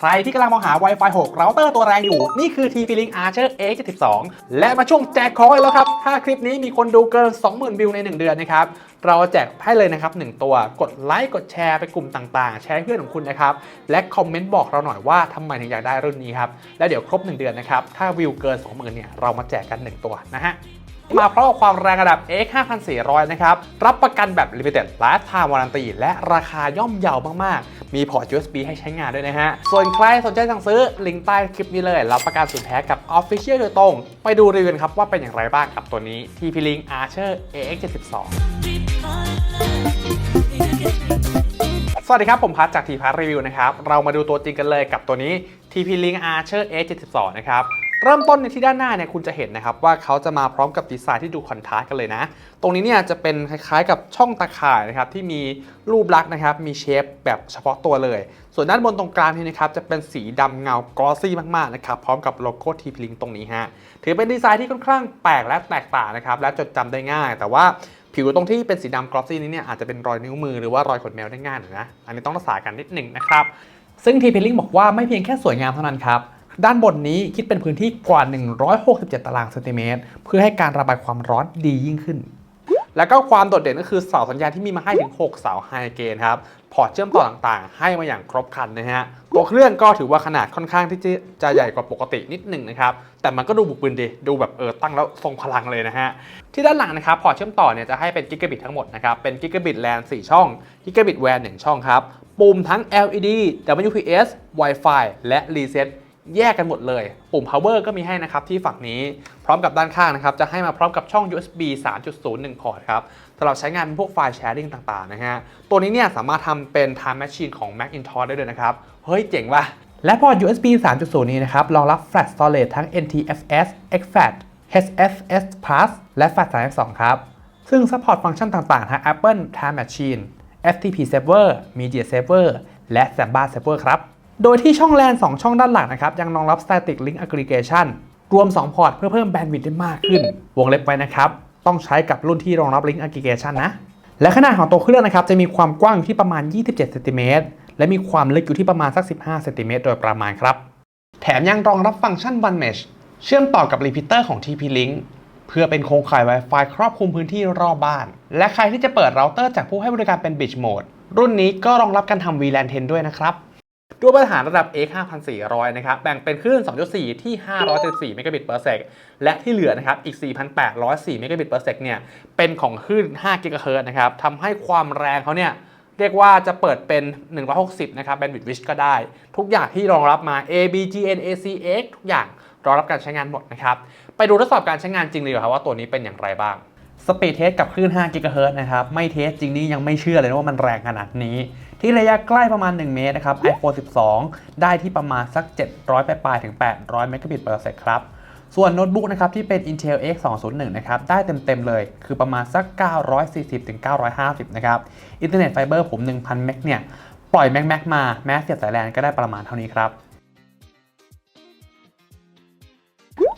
ใครที่กำลังมองหา Wi-Fi 6เราเตอร์ตัวแรงอยู่ นี่คือ TP-Link Archer A72 และมาช่วงแจกของแล้วครับ ถ้าคลิปนี้มีคนดูเกิน 20,000 วิวใน 1 เดือนนะครับ เราแจกให้เลยนะครับ 1 ตัว กดไลค์กดแชร์ไปกลุ่มต่างๆ แชร์เพื่อนของคุณนะครับ และคอมเมนต์บอกเราหน่อยว่าทำไมถึงอยากได้รุ่นนี้ครับ แล้วเดี๋ยวครบ 1 เดือนนะครับ ถ้าวิวเกิน 20,000เนี่ยเรามาแจกกัน 1 ตัวนะฮะ มาเพราะความแรงระดับ X 5400 นะครับ รับประกันแบบ Limited Lifetime Warranty และราคาย่อมเยาวมาก ๆ มีพอร์ต USB ให้ใช้งานด้วยนะฮะ ส่วนใครสนใจสั่งซื้อ ลิงก์ใต้คลิปนี้เลย รับประกันศูนย์แท้กับ Official โดยตรง ไปดูรีวิวครับว่าเป็นอย่างไรบ้างกับตัวนี้ TP-Link Archer AX72 สวัสดีครับ ผมพัทจากทีพัทรีวิวนะครับ เรามาดูตัวจริงกันเลยกับตัวนี้ TP-Link Archer A72 นะครับ เริ่มต้นในที่ด้านหน้าเนี่ยคุณจะเห็นนะครับว่าเขาจะมาพร้อมกับดีไซน์ที่ดูคอนทราสต์กันเลยนะ ตรงนี้เนี่ยจะเป็นคล้ายๆกับช่องตาข่ายนะครับที่มีรูปลักษณ์นะครับมีเชฟแบบเฉพาะตัวเลย ส่วนด้านบนตรงกลางนี่นะครับจะเป็นสีดำเงากลอซี่มากๆนะครับพร้อมกับโลโก้ TP-Link ตรงนี้ฮะถือเป็นดีไซน์ที่ค่อนข้างแปลกและแตกต่างนะครับและจดจำได้ง่าย แต่ว่าผิวตรงที่เป็นสีดำกลอสซี่นี้เนี่ยอาจจะเป็นรอยนิ้วมือหรือว่ารอยขนแมวได้ง่ายหน่อยนะอันนี้ต้องรักษากันนิดหนึ่งนะครับซึ่ง t p l i n k บอกว่าไม่เพียงแค่สวยงามเท่านั้นครับ ด้านบนนี้คิดเป็นพื้นที่กว่า 167 ตารางเซนติเมตรเพื่อให้การระบายความร้อนดียิ่งขึ้น แล้วก็ความโดดเด่นก็คือเสาสัญญาณที่มีมาให้ถึง 6 เสาไฮเกนครับ พอร์ตเชื่อมต่อต่างๆ ให้มาอย่างครบครันนะฮะ ตัวเครื่องก็ถือว่าขนาดค่อนข้างที่จะใหญ่กว่าปกตินิดหนึ่งนะครับ แต่มันก็ดูบุกบืนดี ดูแบบเออตั้งแล้วทรงพลังเลยนะฮะ ที่ด้านหลังนะครับ พอร์ตเชื่อมต่อเนี่ยจะให้เป็นกิกะบิตทั้งหมดนะครับ เป็นกิกะบิตแลน4ช่อง กิกะบิตแวน1ช่องครับ ปุ่มทั้ง LED WPS Wi-Fi และ Reset แยกกันหมดเลย ปุ่ม power ก็มีให้นะครับที่ฝั่งนี้พร้อมกับด้านข้างนะครับ จะให้มาพร้อมกับช่อง USB 3.0 1 พอร์ตครับสำหรับใช้งานเป็นพวกไฟล์แชร์ i ิ g ต่างๆนะฮะ ตัวนี้เนี่ยสามารถทำเป็น time machine ของ Macintosh ได้ด้วยนะครับ เฮ้ยเจ๋งว่ะ และพอร์ต USB 3.0 นี้นะครับ รองรับ flash storage ทั้ง NTFS exFAT HFS Plus และ Flash 3.2ครับ ซึ่ง support ฟังก์ชันต่างๆทั้ง Apple Time Machine FTP Saver Media Saver และ Samba Saver ครับ โดยที่ช่องแลน 2 ช่องด้านหลังนะครับ ยังรองรับ Static Link Aggregation รวม 2 พอร์ตเพื่อเพิ่มแบนด์วิดต์ได้มากขึ้น วงเล็บไว้นะครับ ต้องใช้กับรุ่นที่รองรับ Link Aggregation นะ และขนาดของตัวเครื่องนะครับ จะมีความกว้างอยู่ที่ประมาณ 27 เซนติเมตร และมีความลึกอยู่ที่ประมาณสัก 15 เซนติเมตรโดยประมาณครับ แถมยังรองรับฟังก์ชัน One Mesh เชื่อมต่อกับรีพิเตอร์ของ TP-Link เพื่อเป็นโครงข่าย Wi-Fi ครอบคลุมพื้นที่รอบบ้าน และใครที่จะเปิดเราเตอร์จากผู้ให้บริการเป็น Bridge Mode รุ่นนี้ก็รองรับการทำ VLAN 10 ด้วยนะครับ ด้วยมาตรฐานระดับ X 5400 นะครับ แบ่งเป็นคลื่น 2.4 ที่ 574เมกะบิต per sec และที่เหลือนะครับ อีก 4,804เมกะบิต per sec เนี่ย เป็นของคลื่น5กิกะเฮิร์ตนะครับ ทำให้ความแรงเขาเนี่ย เรียกว่าจะเปิดเป็น 160 นะครับ Bandwidth Rich ก็ได้ ทุกอย่างที่รองรับมา ABGN ACX ทุกอย่างรองรับการใช้งานหมดนะครับ ไปดูทดสอบการใช้งานจริงเลยครับว่าตัวนี้เป็นอย่างไรบ้าง สปีดเทสกับคลื่น5กิกะเฮิรตนะครับ ไม่เทสจริงนี่ยังไม่เชื่อเลยว่ามันแรงขนาดนี้ ที่ระยะใกล้ประมาณ 1 เมตรนะครับ iPhone 12 ได้ที่ประมาณสัก 700 ปลายๆถึง 800 เมกะบิต per sec ครับ ส่วนโน้ตบุ๊กนะครับที่เป็น Intel X 201นะครับ ได้เต็ม ๆ เลย คือประมาณสัก 940ถึง950 นะครับ อินเทอร์เน็ตไฟเบอร์ผม 1,000 เมกเนี่ย ปล่อยแม็กแม็กมา แม้เสียบสายแลนก็ได้ประมาณเท่านี้ครับ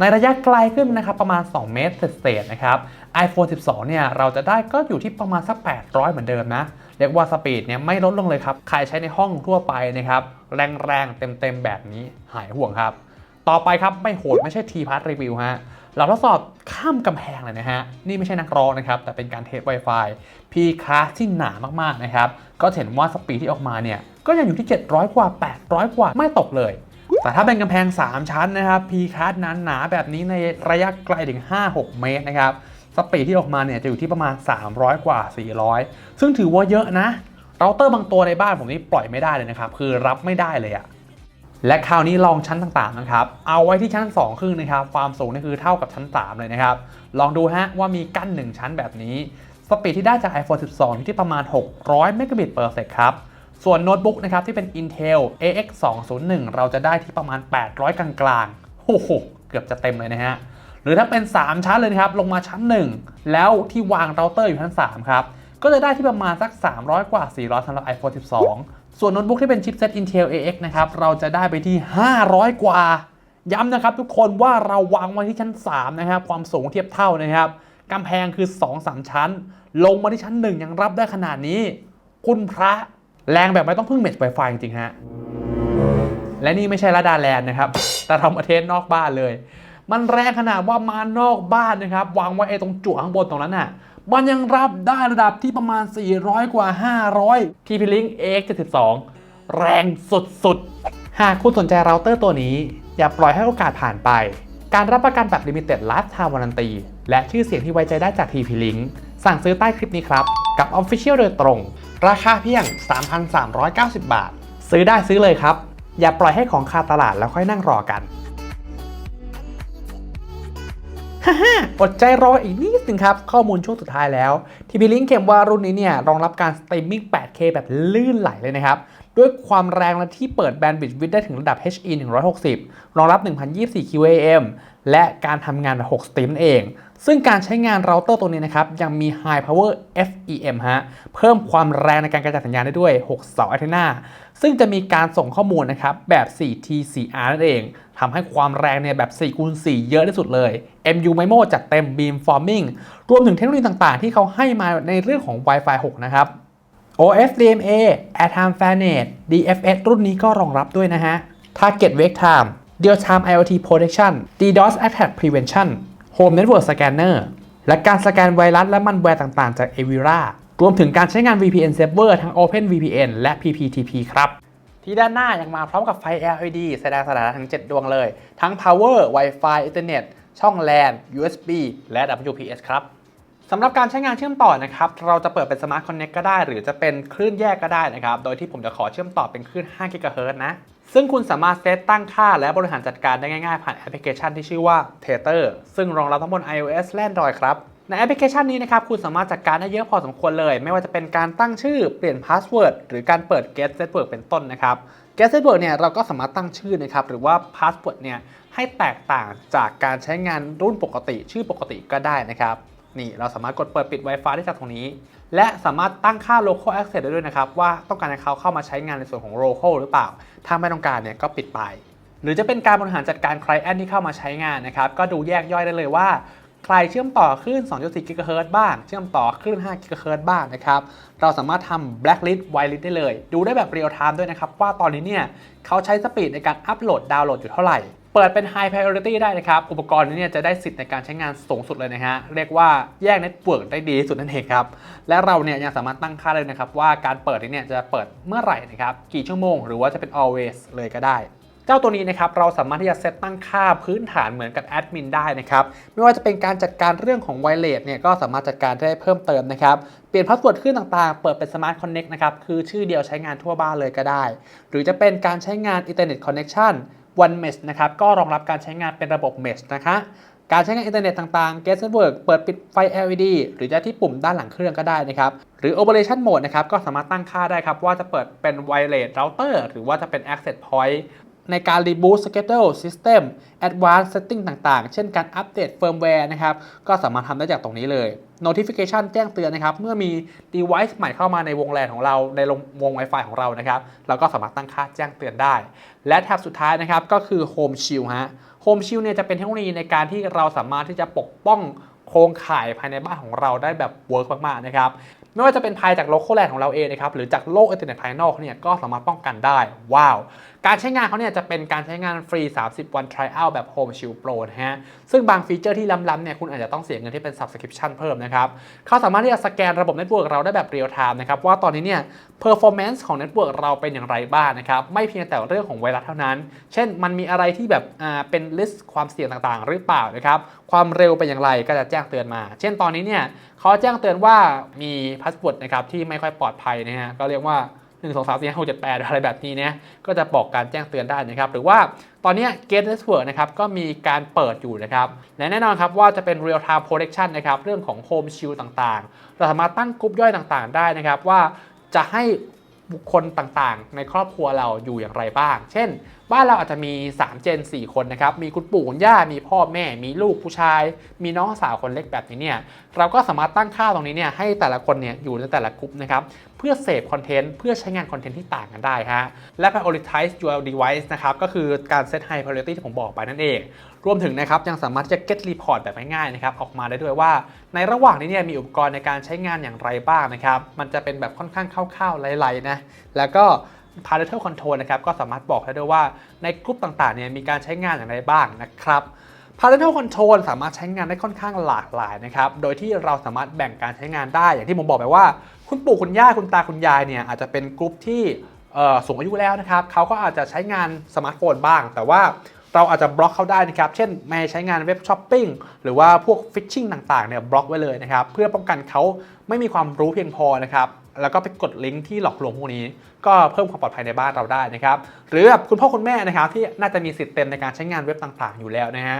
ในระยะไกลขึ้นนะครับประมาณ 2 เมตรเศษๆนะครับ iPhone 12 เนี่ยเราจะได้ก็อยู่ที่ประมาณสัก 800 เหมือนเดิมนะ เรียกว่าสปีดเนี่ยไม่ลดลงเลยครับ ใครใช้ในห้องทั่วไปนะครับ แรงๆ เต็มๆ แบบนี้หายห่วงครับ ต่อไปครับไม่โหดไม่ใช่ทีพาร์ทรีวิวฮะเราทดสอบข้ามกำแพงเลยนะฮะ นี่ไม่ใช่นักร้องนะครับ แต่เป็นการเทส Wi-Fi P class ที่หนามากๆนะครับ ก็เห็นว่าสปีดที่ออกมาเนี่ยก็ยังอยู่ที่ 700 กว่า 800 กว่าไม่ตกเลย แต่ถ้าเป็นกำแพง 3 ชั้นนะครับ P card หนหนาแบบนี้ในระยะไกลถึง 5-6 เมตรนะครับสปีดที่ออกมาเนี่ยจะอยู่ที่ประมาณ 300 กว่า 400 ซึ่งถือว่าเยอะนะเราเตอร์บางตัวในบ้านผมนี่ปล่อยไม่ได้เลยนะครับ คือรับไม่ได้เลยอะและคราวนี้ลองชั้นต่างๆนะครับ เอาไว้ที่ชั้น 2 ครึ่งนะครับ ความสูงนี่คือเท่ากับชั้น 3 เลยนะครับ ลองดูฮะว่ามีกั้น 1 ชั้นแบบนี้ สปีดที่ได้จาก iPhone 12 อยู่ที่ประมาณ 600 เมกะบิต per sec ครับ ส่วนโน้ตบุ๊กนะครับที่เป็น Intel AX 201เราจะได้ที่ประมาณ 800 กลางๆโอ้โหเกือบจะเต็มเลยนะฮะ หรือถ้าเป็น 3 ชั้นเลยนะครับ ลงมาชั้น 1 แล้วที่วางเราเตอร์อยู่ชั้น 3 ครับ ก็จะได้ที่ประมาณสัก 300 กว่า 400สำหรับ iPhone 12 ส่วนโน้ตบุ๊กที่เป็นชิปเซ็ต Intel AX นะครับ เราจะได้ไปที่ 500 กว่า ย้ำนะครับทุกคนว่าเราวางไว้ที่ชั้น 3 นะครับ ความสูงเทียบเท่านะครับกำแพงคือ 2-3 ชั้น ลงมาที่ชั้น 1 ยังรับได้ขนาดนี้ คุณพระ แรงแบบไม่ต้องพึ่งเม็ดไฟฟ้าจริงๆฮะ และนี่ไม่ใช่ระดาแลนด์นะครับ แต่เรามาเทสนอกบ้านเลย มันแรงขนาดว่ามานอกบ้านนะครับ วางไว้ไอ้ตรงจั่วข้างบนตรงนั้นน่ะ มันยังรับได้ระดับที่ประมาณ 400 กว่า 500 TP-Link X72 แรงสุดๆ หากคุณสนใจเราเตอร์ตัวนี้ อย่าปล่อยให้โอกาสผ่านไป การรับประกันแบบ Limited Lifetime Warranty และชื่อเสียงที่ไว้ใจได้จาก TP-Link สั่งซื้อใต้คลิปนี้ครับ กับ Official โดยตรง ราคาเพียง 3,390 บาท ซื้อได้ซื้อเลยครับ อย่าปล่อยให้ของคาตลาดแล้วค่อยนั่งรอกันฮ่าฮ่าอดใจรออีกนิดนึงครับ ข้อมูลช่วงสุดท้ายแล้ว ทีพีลิงเข็มว่ารุ่นนี้เนี่ยรองรับการสตรีมมิ่ง 8K แบบลื่นไหลเลยนะครับ ด้วยความแรงและที่เปิดแบนด์วิดต์ได้ถึงระดับ HE 160 รองรับ 1024 QAM และการทำงานแบบ6สตรีมเอง ซึ่งการใช้งานเราเตอร์ตัวนี้นะครับ ยังมี High Power FEM ฮะ เพิ่มความแรงในการกระจายสัญญาณได้ด้วย 6 เสาอัลเทนาซึ่งจะมีการส่งข้อมูลนะครับแบบ 4T4R นั่นเองทำให้ความแรงเนี่ยแบบ 4 คูณ 4 เยอะที่สุดเลย MU MIMO จัดเต็ม Beamforming รวมถึงเทคโนโลยีต่างๆ ที่เขาให้มาในเรื่องของ Wi-Fi 6 นะครับ OFDMA Airtime Fairnet DFS รุ่นนี้ก็รองรับด้วยนะฮะ Target Wake Time Real Time IoT Protection DDoS Attack Prevention Home Network Scanner และการสแกนไวรัสและมันแวร์ต่างๆ จาก Avira รวมถึงการใช้งาน VPN Server ทั้ง OpenVPN และ PPTP ครับ ที่ด้านหน้ายังมาพร้อมกับไฟ LED แสดงสถานะทั้ง 7 ดวงเลย ทั้ง Power Wi-Fi Ethernet ช่อง LAN USB และ WPS ครับ สำหรับการใช้งานเชื่อมต่อนะครับ เราจะเปิดเป็น Smart Connect ก็ได้ หรือจะเป็นคลื่นแยกก็ได้นะครับ โดยที่ผมจะขอเชื่อมต่อเป็นคลื่น 5 GHz นะ ซึ่งคุณสามารถเซตตั้งค่าและบริหารจัดการได้ง่ายๆ ผ่านแอปพลิเคชันที่ชื่อว่า Tether ซึ่งรองรับทั้งบน iOS และ Android ครับ ในแอปพลิเคชันนี้นะครับ คุณสามารถจัดการได้เยอะพอสมควรเลย ไม่ว่าจะเป็นการตั้งชื่อ เปลี่ยนพาสเวิร์ด หรือการเปิด Guest Network เป็นต้นนะครับ Guest Network เนี่ย เราก็สามารถตั้งชื่อนะครับ หรือว่าพาสเวิร์ดเนี่ย ให้แตกต่างจากการใช้งานรุ่นปกติ ชื่อปกติก็ได้นะครับ นี่เราสามารถกดเปิดปิด Wi-Fi ได้จากตรงนี้ และสามารถตั้งค่า local access ได้ด้วยนะครับ ว่าต้องการให้เขาเข้ามาใช้งานในส่วนของ local หรือเปล่า ถ้าไม่ต้องการเนี่ยก็ปิดไป หรือจะเป็นการบริหารจัดการ client ที่เข้ามาใช้งานนะครับ ก็ดูแยกย่อยได้เลยว่าใครเชื่อมต่อคลื่น 2.4 GHz บ้าง เชื่อมต่อคลื่น 5 GHz บ้างนะครับ เราสามารถทำ blacklist whitelist ได้เลย ดูได้แบบ real time ด้วยนะครับ ว่าตอนนี้เนี่ยเขาใช้สปีดในการอัปโหลดดาวน์โหลดอยู่เท่าไหร่ เปิดเป็น High Priority ได้นะครับ อุปกรณ์นี้เนี่ยจะได้สิทธิ์ในการใช้งานสูงสุดเลยนะฮะ เรียกว่าแยกเน็ตเวิร์กได้ดีสุดนั่นเองครับ และเราเนี่ยยังสามารถตั้งค่าได้เลยนะครับ ว่าการเปิดนี้เนี่ยจะเปิดเมื่อไหร่นะครับ กี่ชั่วโมง หรือว่าจะเป็น always เลยก็ได้ เจ้าตัวนี้นะครับเราสามารถที่จะเซตตั้งค่าพื้นฐานเหมือนกับแอดมินได้นะครับ ไม่ว่าจะเป็นการจัดการเรื่องของไวเลสเนี่ยก็สามารถจัดการได้เพิ่มเติมนะครับเปลี่ยนพาสเวิร์ดขึ้นต่างๆ เปิดเป็น Smart Connect นะครับ คือชื่อเดียวใช้งานทั่วบ้านเลยก็ได้ หรือจะเป็นการใช้งาน Internet Connection One Mesh นะครับก็รองรับการใช้งานเป็นระบบ Mesh นะคะการใช้งานอินเทอร์เน็ตต่างๆ Guest Network เปิดปิดไฟ LED หรือจะที่ปุ่มด้านหลังเครื่องก็ได้นะครับ หรือ Operation Mode นะครับก็สามารถตั้งค่าได้ครับ ว่าจะเปิดเป็น Wireless Router หรือว่าจะเป็น Access Point ในการ Reboot Schedule System Advanced Setting ต่างๆ เช่นการอัปเดต Firmware นะครับ ก็สามารถทำได้จากตรงนี้เลย Notification แจ้งเตือนนะครับ เมื่อมี device ใหม่เข้ามาในวงแลนของเราในวง Wi-Fi ของเรานะครับ เราก็สามารถตั้งค่าแจ้งเตือนได้ และแท็บสุดท้ายนะครับก็คือ Home Shield ฮะ Home Shield เนี่ยจะเป็นเทคโนโลยีในการที่เราสามารถที่จะปกป้อง โครงข่ายภายในบ้านของเราได้แบบเวิร์กมากๆนะครับไม่ว่าจะเป็นภัยจากโลโก้แลนของเราเองนะครับหรือจากโลกอินเทอร์เน็ตภายนอกเนี่ยก็สามารถป้องกันได้ ว้าว การใช้งานเขาเนี่ยจะเป็นการใช้งานฟรี 30 วัน trial แบบ Home Shield Pro นะฮะซึ่งบางฟีเจอร์ที่ล้ำๆเนี่ยคุณอาจจะต้องเสียเงินที่เป็น subscription เพิ่มนะครับเขาสามารถที่จะสแกนระบบเน็ตเวิร์กเราได้แบบ real time นะครับว่าตอนนี้เนี่ย performance ของเน็ตเวิร์กเราเป็นอย่างไรบ้างนะครับไม่เพียงแต่เรื่องของไวรัสเท่านั้น เช่นมันมีอะไรที่แบบอ่าเป็น list ความเสี่ยงต่างๆ หรือเปล่านะครับความเร็วเป็นอย่างไรก็จะแจ้งเตือนมา เช่นตอนนี้เนี่ยเขาแจ้งเตือนว่ามีพาสเวิร์ดนะครับที่ไม่ค่อยปลอดภัยนะฮะก็เรียกว่า1 2 3 4 5 6 7 8 อะไรแบบนี้เนี่ยก็จะบอกการแจ้งเตือนได้นะครับ หรือว่าตอนนี้ Gate Network นะครับก็มีการเปิดอยู่นะครับ และแน่นอนครับว่าจะเป็น Real Time Protection นะครับ เรื่องของ Home Shield ต่างๆ เราสามารถตั้งกรุ๊ปย่อยต่างๆ ได้นะครับ ว่าจะให้บุคคลต่างๆ ในครอบครัวเราอยู่อย่างไรบ้าง เช่นบ้านเราอาจจะมี 3 เจน 4 คนนะครับ มีคุณปู่คุณย่า มีพ่อแม่ มีลูกผู้ชาย มีน้องสาวคนเล็กแบบนี้เนี่ย เราก็สามารถตั้งค่าตรงนี้เนี่ยให้แต่ละคนเนี่ยอยู่ในแต่ละกลุ่มนะครับ เพื่อเสพคอนเทนต์ เพื่อใช้งานคอนเทนต์ที่ต่างกันได้ฮะ และ prioritize your device นะครับ ก็คือการ set high priority ที่ผมบอกไปนั่นเอง รวมถึงนะครับยังสามารถที่จะ get report แบบง่ายๆนะครับออกมาได้ด้วยว่า ในระหว่างนี้เนี่ยมีอุปกรณ์ในการใช้งานอย่างไรบ้างนะครับ มันจะเป็นแบบค่อนข้างคร่าวๆไล่ๆนะ แล้วก็ parental control นะครับก็สามารถบอกได้ด้วยว่าในกลุ่มต่างๆเนี่ยมีการใช้งานอย่างไรบ้างนะครับ parental control สามารถใช้งานได้ค่อนข้างหลากหลายนะครับ โดยที่เราสามารถแบ่งการใช้งานได้อย่างที่ผมบอกไปว่า คุณปู่คุณย่าคุณตาคุณยายเนี่ยอาจจะเป็นกลุ่มที่สูงอายุแล้วนะครับเขาก็อาจจะใช้งานสมาร์ทโฟนบ้าง แต่ว่าเราอาจจะบล็อกเขาได้นะครับ เช่นไม่ให้ใช้งานเว็บช้อปปิ้งหรือว่าพวกฟิชชิงต่างๆเนี่ยบล็อกไว้เลยนะครับ เพื่อป้องกันเขาไม่มีความรู้เพียงพอนะครับ แล้วก็ไปกดลิงก์ที่หลอกลวงพวกนี้ ก็เพิ่มความปลอดภัยในบ้านเราได้นะครับ หรือแบบคุณพ่อคุณแม่นะครับที่น่าจะมีสิทธิ์เต็มในการใช้งานเว็บต่างๆ อยู่แล้วนะฮะ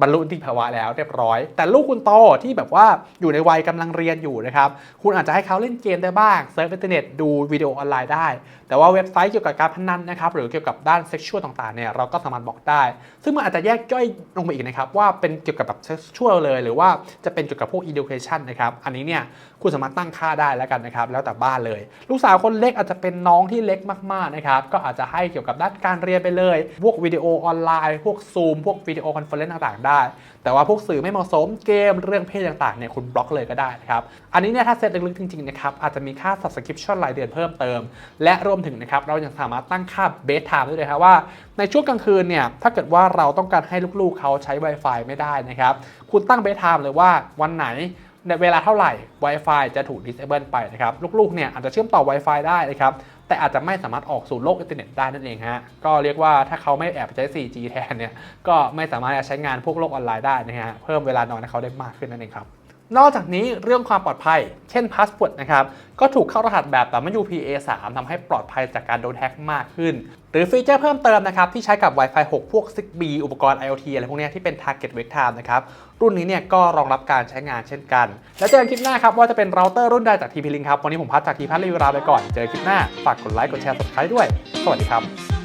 บรรลุนิติภาวะแล้วเรียบร้อย แต่ลูกคุณโตที่แบบว่าอยู่ในวัยกำลังเรียนอยู่นะครับ คุณอาจจะให้เขาเล่นเกมได้บ้างเซิร์ฟอินเทอร์เน็ตดูวิดีโอออนไลน์ได้ แต่ว่าเว็บไซต์เกี่ยวกับการพนันนะครับ หรือเกี่ยวกับด้านเซ็กชวลต่างๆเนี่ยเราก็สามารถบอกได้ ซึ่งมันอาจจะแยกย่อยลงไปอีกนะครับว่าเป็นเกี่ยวกับแบบเซ็กชวลเลย หรือว่าจะเป็นเกี่ยวกับพวก education นะครับอันนี้เนี่ยคุณสามารถตั้งค่าได้แล้วกันนะครับแล้วแต่บ้านเลย ลูกสาวคนเล็กอาจจะเป็นน้องที่เล็กมากๆนะครับก็อาจจะให้เกี่ยวกับด้านการเรียนไปเลย พวกวิดีโอออนไลน์ พวกซูมพวกวิดีโอคอนเฟอเรนซ์ต่างๆได้ แต่ว่าพวกสื่อไม่เหมาะสมเกมเรื่องเพศต่างๆเนี่ยคุณบล็อกเลยก็ได้นะครับ อันนี้เนี่ยถ้าเซตลึกๆจริงๆนะครับอาจจะมีค่า subscription รายเดือนเพิ่มเติม และรวมถึงนะครับเรายังสามารถตั้งค่า base time ได้เลยครับว่าในช่วงกลางคืนเนี่ยถ้าเกิดว่าเราต้องการให้ลูกๆเขาใช้ Wi-Fi ไม่ได้นะครับคุณตั้ง base time เลยว่าวันไหนในเวลาเท่าไหร่ Wi-Fi จะถูก disable ไปนะครับ ลูกๆ เนี่ยอาจจะเชื่อมต่อ Wi-Fi ได้นะครับ แต่อาจจะไม่สามารถออกสู่โลกอินเทอร์เน็ตได้นั่นเองฮะ ก็เรียกว่าถ้าเขาไม่แอบใช้ 4G แทนเนี่ย ก็ไม่สามารถใช้งานพวกโลกออนไลน์ได้นะฮะ เพิ่มเวลานอนให้เขาได้มากขึ้นนั่นเองครับ นอกจากนี้เรื่องความปลอดภัย เช่นพาสปอร์ตนะครับ ก็ถูกเข้ารหัสแบบ WPA3 ทำให้ปลอดภัยจากการโดนแฮ็กมากขึ้น หรือฟีเจอร์เพิ่มเติมนะครับ ที่ใช้กับ Wi-Fi 6 พวก 6B อุปกรณ์ IoT อะไรพวกนี้ที่เป็น Target Wake Time นะครับ รุ่นนี้เนี่ยก็รองรับการใช้งานเช่นกัน แล้วเจอกันคลิปหน้าครับ ว่าจะเป็นเราเตอร์รุ่นใดจาก TP-Link ครับ วันนี้ผมพัดจากทีพัทรีวิวลาไปก่อน เจอกันคลิปหน้าฝากกดไลค์กดแชร์ subscribe ด้วย สวัสดีครับ